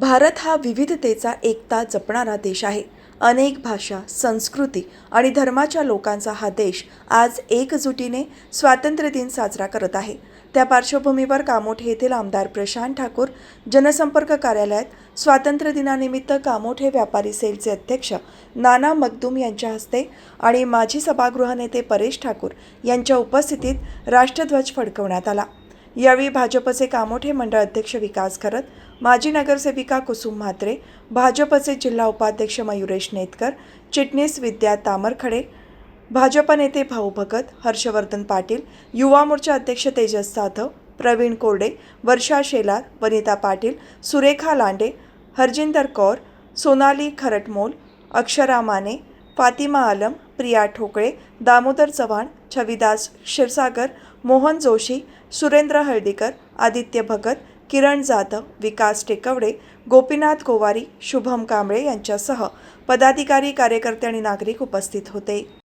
भारत हा विविधतेचा एकता जपणारा देश आहे. अनेक भाषा संस्कृती आणि धर्माच्या लोकांचा हा देश आज एकजुटीने स्वातंत्र्य दिन साजरा करत आहे. त्या पार्श्वभूमीवर कामोठे येथील आमदार प्रशांत ठाकूर जनसंपर्क कार्यालयात स्वातंत्र्य दिनानिमित्त कामोठे व्यापारी सेलचे अध्यक्ष नाना मगदूम यांच्या हस्ते आणि माजी सभागृह नेते परेश ठाकूर यांच्या उपस्थितीत राष्ट्रध्वज फडकवण्यात आला. यावेळी भाजपचे कामोठे मंडळ अध्यक्ष विकास खरत माजी नगरसेविका कुसुम म्हात्रे भाजपचे जिल्हा उपाध्यक्ष मयुरेश नेतकर चिटणीस विद्या तामरखडे भाजप नेते भाऊ भगत हर्षवर्धन पाटील युवा मोर्चा अध्यक्ष तेजस जाधव प्रवीण कोरडे वर्षा शेलार वनिता पाटील सुरेखा लांडे हरजिंदर कौर सोनाली खरटमोल अक्षरा माने फातिमा आलम प्रिया ठोकळे दामोदर चव्हाण छविदास क्षीरसागर मोहन जोशी सुरेंद्र हळदीकर आदित्य भगत किरण जाधव विकास टेकवडे गोपीनाथ गोवारी शुभम कांबळे यांच्यासह पदाधिकारी कार्यकर्ते आणि नागरिक उपस्थित होते.